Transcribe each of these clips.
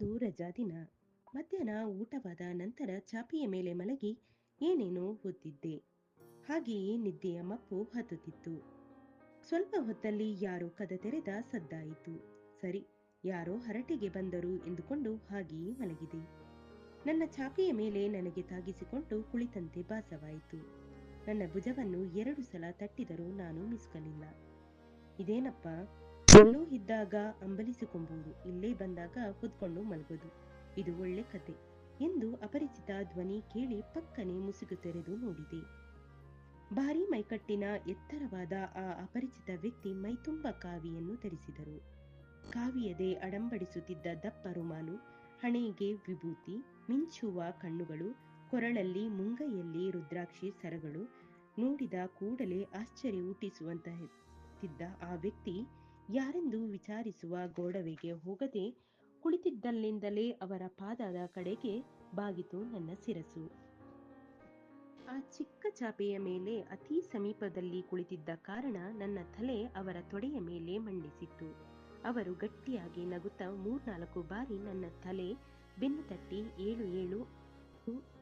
ದಿನ. ಮಧ್ಯಾಹ್ನ ಊಟವಾದ ನಂತರ ಚಾಪಿಯ ಮೇಲೆ ಮಲಗಿ ಏನೇನೋ ಹೊತ್ತಿದ್ದೆ ಹಾಗೆಯೇ ನಿದ್ದೆಯ ಮಪ್ಪು ಹತ್ತುತ್ತಿತ್ತು. ಸ್ವಲ್ಪ ಹೊತ್ತಲ್ಲಿ ಯಾರೋ ಕದ ತೆರೆದ ಸದ್ದಾಯಿತು. ಸರಿ, ಯಾರೋ ಹರಟೆಗೆ ಬಂದರು ಎಂದುಕೊಂಡು ಹಾಗೆಯೇ ಮಲಗಿದೆ. ನನ್ನ ಚಾಪೆಯ ಮೇಲೆ ನನಗೆ ತಾಗಿಸಿಕೊಂಡು ಕುಳಿತಂತೆ ಭಾಸವಾಯಿತು. ನನ್ನ ಭುಜವನ್ನು ಎರಡು ಸಲ ತಟ್ಟಿದರೂ ನಾನು ಮಿಸ್ಕಲಿಲ್ಲ ಇದೇನಪ್ಪ? ಎಲ್ಲೋ ಇದ್ದಾಗ ಅಂಬಲಿಸಿಕೊಂಬುವುದು, ಇಲ್ಲೇ ಬಂದಾಗ ಕುತ್ಕೊಂಡು ಮಲಗೋದು ಇದು ಒಳ್ಳೆ ಕತೆ ಎಂದು ಅಪರಿಚಿತ ಧ್ವನಿ ಕೇಳಿ ಪಕ್ಕನೆ ಮುಸುಗು ತೆರೆದು ನೋಡಿದೆ. ಭಾರಿ ಮೈಕಟ್ಟಿನ ಎತ್ತರವಾದ ಆ ಅಪರಿಚಿತ ವ್ಯಕ್ತಿ ಮೈತುಂಬ ಕಾವಿಯನ್ನು ಧರಿಸಿದರು ಕಾವಿಯದೆ ಅಡಂಬಡಿಸುತ್ತಿದ್ದ ದಪ್ಪ ರುಮಾಲು, ಹಣೆಗೆ ವಿಭೂತಿ, ಮಿಂಚುವ ಕಣ್ಣುಗಳು, ಕೊರಳಲ್ಲಿ ಮುಂಗೈಯಲ್ಲಿ ರುದ್ರಾಕ್ಷಿ ಸರಗಳು ನೋಡಿದ ಕೂಡಲೇ ಆಶ್ಚರ್ಯ ಹುಟ್ಟಿಸುವಂತಿದ್ದ ಆ ವ್ಯಕ್ತಿ ಯಾರೆಂದು ವಿಚಾರಿಸುವ ಗೋಡವೆಗೆ ಹೋಗದೆ ಕುಳಿತಿದ್ದಲ್ಲಿಂದಲೇ ಅವರ ಪಾದದ ಕಡೆಗೆ ಬಾಗಿತು ನನ್ನ ಶಿರಸು. ಆ ಚಿಕ್ಕ ಚಾಪೆಯ ಮೇಲೆ ಅತಿ ಸಮೀಪದಲ್ಲಿ ಕುಳಿತಿದ್ದ ಕಾರಣ ನನ್ನ ತಲೆ ಅವರ ತೊಡೆಯ ಮೇಲೆ ಮಂಡಿಸಿತ್ತು. ಅವರು ಗಟ್ಟಿಯಾಗಿ ನಗುತ್ತಾ ಮೂರ್ನಾಲ್ಕು ಬಾರಿ ನನ್ನ ತಲೆ ಬೆನ್ನು ತಟ್ಟಿ ಏಳು ಏಳು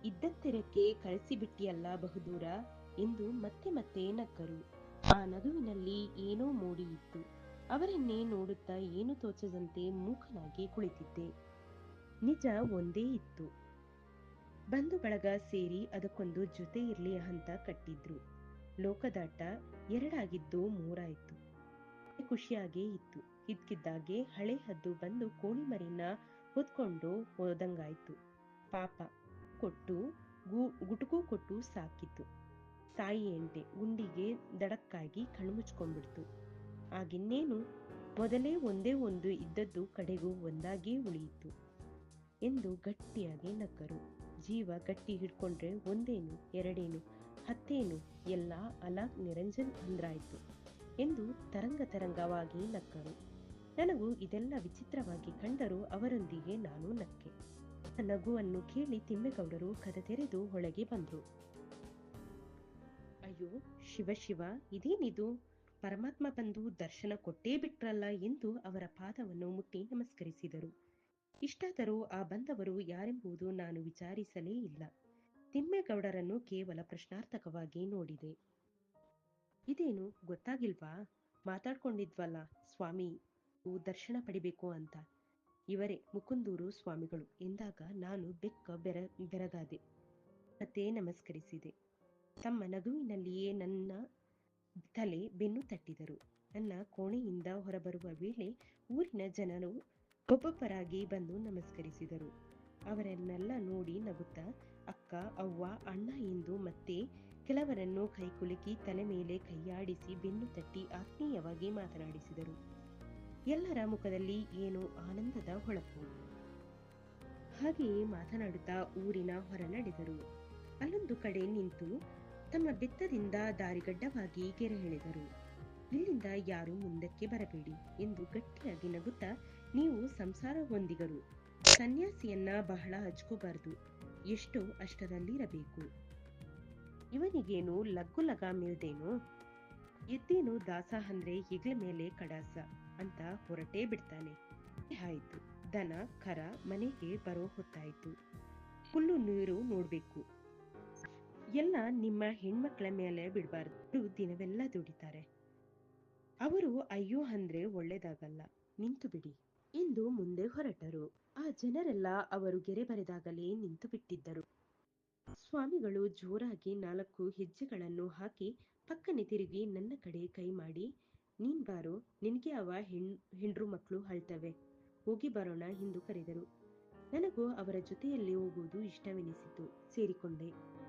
ಇದ್ದತ್ತೆರಕ್ಕೆ ಕಳಿಸಿಬಿಟ್ಟಿಯಲ್ಲ ಬಹುದೂರ? ಎಂದು ಮತ್ತೆ ಮತ್ತೆ ನಕ್ಕರು. ಆ ನಗುವಿನಲ್ಲಿ ಏನೋ ಮೂಡಿಯಿತ್ತು. ಅವರನ್ನೇ ನೋಡುತ್ತಾ ಏನು ತೋಚದಂತೆ ಮೂಕನಾಗಿ ಕುಳಿತಿದ್ದೆ. ನಿಜ ಒಂದೇ ಇತ್ತು. ಬಂಧು ಬಳಗ ಸೇರಿ ಅದಕ್ಕೊಂದು ಜೊತೆ ಇರಲಿ ಅಂತ ಕಟ್ಟಿದ್ರು. ಲೋಕದಾಟ ಎರಡಾಗಿದ್ದು ಮೂರಾಯಿತು. ಖುಷಿಯಾಗೇ ಇತ್ತು. ಇದ್ಕಿದ್ದಾಗೆ ಹಳೆ ಹದ್ದು ಬಂದು ಕೋಳಿ ಮರಿನ ಹೊತ್ಕೊಂಡು ಹೋದಂಗಾಯ್ತು. ಪಾಪ. ಕೊಟ್ಟು ಗುಟುಕು ಕೊಟ್ಟು ಸಾಕಿತ್ತು. ತಾಯಿ ಎಂಟೆ ಗುಂಡಿಗೆ ದಡಕ್ಕಾಗಿ ಕಣ್ಮುಚ್ಕೊಂಡ್ಬಿಡ್ತು. ಆಗಿನ್ನೇನು ಮೊದಲೇ ಒಂದೇ ಒಂದು ಇದ್ದದ್ದು ಕಡೆಗೂ ಒಂದಾಗಿಯೇ ಉಳಿಯಿತು ಎಂದು ಗಟ್ಟಿಯಾಗಿ ನಕ್ಕರು. ಜೀವ ಗಟ್ಟಿ ಹಿಡ್ಕೊಂಡ್ರೆ ಒಂದೇನು, ಎರಡೇನು, ಹತ್ತೇನು, ಎಲ್ಲ ಅಲಾಕ್ ನಿರಂಜನ್ ಅಂದ್ರಾಯ್ತು ಎಂದು ತರಂಗ ತರಂಗವಾಗಿ ನಕ್ಕರು. ನನಗೂ ಇದೆಲ್ಲ ವಿಚಿತ್ರವಾಗಿ ಕಂಡರೂ ಅವರೊಂದಿಗೆ ನಾನು ನಕ್ಕೆ. ನಗುವನ್ನು ಕೇಳಿ ತಿಮ್ಮೇಗೌಡರು ಕದ ತೆರೆದು ಒಳಗೆ ಬಂದರು. ಅಯ್ಯೋ, ಶಿವ ಶಿವ, ಇದೇನಿದು? ಪರಮಾತ್ಮ ಬಂದು ದರ್ಶನ ಕೊಟ್ಟೇ ಬಿಟ್ರಲ್ಲ ಎಂದು ಅವರ ಪಾದವನ್ನು ಮುಟ್ಟಿ ನಮಸ್ಕರಿಸಿದರು. ಇಷ್ಟಾದರೂ ಆ ಬಂದವರು ಯಾರೆಂಬುದು ನಾನು ವಿಚಾರಿಸಲೇ ಇಲ್ಲ. ತಿಮ್ಮೇಗೌಡರನ್ನು ಕೇವಲ ಪ್ರಶ್ನಾರ್ಥಕವಾಗಿ ನೋಡಿದೆ. ಇದೇನು ಗೊತ್ತಾಗಿಲ್ವಾ? ಮಾತಾಡ್ಕೊಂಡಿದ್ವಲ್ಲ ಸ್ವಾಮಿ ದರ್ಶನ ಪಡಿಬೇಕು ಅಂತ. ಇವರೇ ಮುಕುಂದೂರು ಸ್ವಾಮಿಗಳು ಎಂದಾಗ ನಾನು ಬೆಕ್ಕ ಬೆರ, ಬೆರಗಾದೆ. ಮತ್ತೆ ನಮಸ್ಕರಿಸಿದೆ. ತಮ್ಮ ನಗುವಿನಲ್ಲಿಯೇ ನನ್ನ ತಲೆ ಬೆನ್ನು ತಟ್ಟಿದರು. ನನ್ನ ಕೋಣೆಯಿಂದ ಹೊರಬರುವ ವೇಳೆ ಊರಿನ ಜನರು ಒಬ್ಬೊಬ್ಬರಾಗಿ ಬಂದು ನಮಸ್ಕರಿಸಿದರು. ಅವರನ್ನೆಲ್ಲ ನೋಡಿ ನಗುತ್ತಾ, ಅಕ್ಕ, ಅವ್ವ, ಅಣ್ಣ ಎಂದು ಮತ್ತೆ ಕೆಲವರನ್ನು ಕೈಕುಲುಕಿ ತಲೆ ಮೇಲೆ ಕೈಯಾಡಿಸಿ ಬೆನ್ನು ತಟ್ಟಿ ಆತ್ಮೀಯವಾಗಿ ಮಾತನಾಡಿಸಿದರು. ಎಲ್ಲರ ಮುಖದಲ್ಲಿ ಏನೋ ಆನಂದದ ಹೊಳಪು. ಹಾಗೆಯೇ ಮಾತನಾಡುತ್ತಾ ಊರಿನ ಹೊರ ನಡೆದರು ಅಲ್ಲೊಂದು ಕಡೆ ನಿಂತು ತಮ್ಮ ಬಿತ್ತದಿಂದ ದಾರಿಗಡ್ಡವಾಗಿ ಗೆರೆ ಎಳೆದರು ಇಲ್ಲಿಂದ ಯಾರೂ ಮುಂದಕ್ಕೆ ಬರಬೇಡಿ ಎಂದು ಗಟ್ಟಿಯಾಗಿ ನಗುತ್ತಾ ನೀವು ಸಂಸಾರ ಹೊಂದಿಗರು. ಸನ್ಯಾಸಿಯನ್ನ ಬಹಳ ಹಚ್ಕೋಬಾರದು. ಎಷ್ಟೋ ಅಷ್ಟರಲ್ಲಿರಬೇಕು. ಇವನಿಗೇನು ಲಗ್ಗು ಲಗಾಮಿಲ್ದೇನು? ಎದ್ದೇನು ದಾಸ ಅಂದ್ರೆ ಹೆಗ್ಲ ಮೇಲೆ ಕಡಾಸ ಅಂತ ಹೊರಟೇ ಬಿಡ್ತಾನೆ. ಆಯ್ತು. ದನ, ಕರ ಮನೆಗೆ ಬರೋ ಹೊತ್ತಾಯ್ತು. ಹುಲ್ಲು, ನೀರು ನೋಡ್ಬೇಕು. ಎಲ್ಲ ನಿಮ್ಮ ಹೆಣ್ಮಕ್ಳ ಮೇಲೆ ಬಿಡಬಾರ್ದು. ದಿನವೆಲ್ಲ ದುಡಿತಾರೆ. ಅವರು, ಅಯ್ಯೋ, ಅಂದ್ರೆ ಒಳ್ಳೇದಾಗಲ್ಲ. ನಿಂತು ಬಿಡಿ. ಎಂದು ಮುಂದೆ ಹೊರಟರು. ಆ ಜನರೆಲ್ಲ ಅವರು ಗೆರೆ ಬರೆದಾಗಲೇ ನಿಂತು ಬಿಟ್ಟಿದ್ದರು. ಸ್ವಾಮಿಗಳು ಜೋರಾಗಿ ನಾಲ್ಕು ಹೆಜ್ಜೆಗಳನ್ನು ಹಾಕಿ ಪಕ್ಕನೆ ತಿರುಗಿ ನನ್ನ ಕಡೆ ಕೈ ಮಾಡಿ, ನೀನ್ ಬಾರು, ನಿನಗೆ ಅವ ಹೆಣ್, ಹೆಂಡ್ರು ಮಕ್ಕಳು ಅಳ್ತವೆ. ಹೋಗಿ ಬರೋಣ ಎಂದು ಕರೆದರು. ನನಗೂ ಅವರ ಜೊತೆಯಲ್ಲಿ ಹೋಗುವುದು ಇಷ್ಟವೆನಿಸಿತು. ಸೇರಿಕೊಂಡೆ.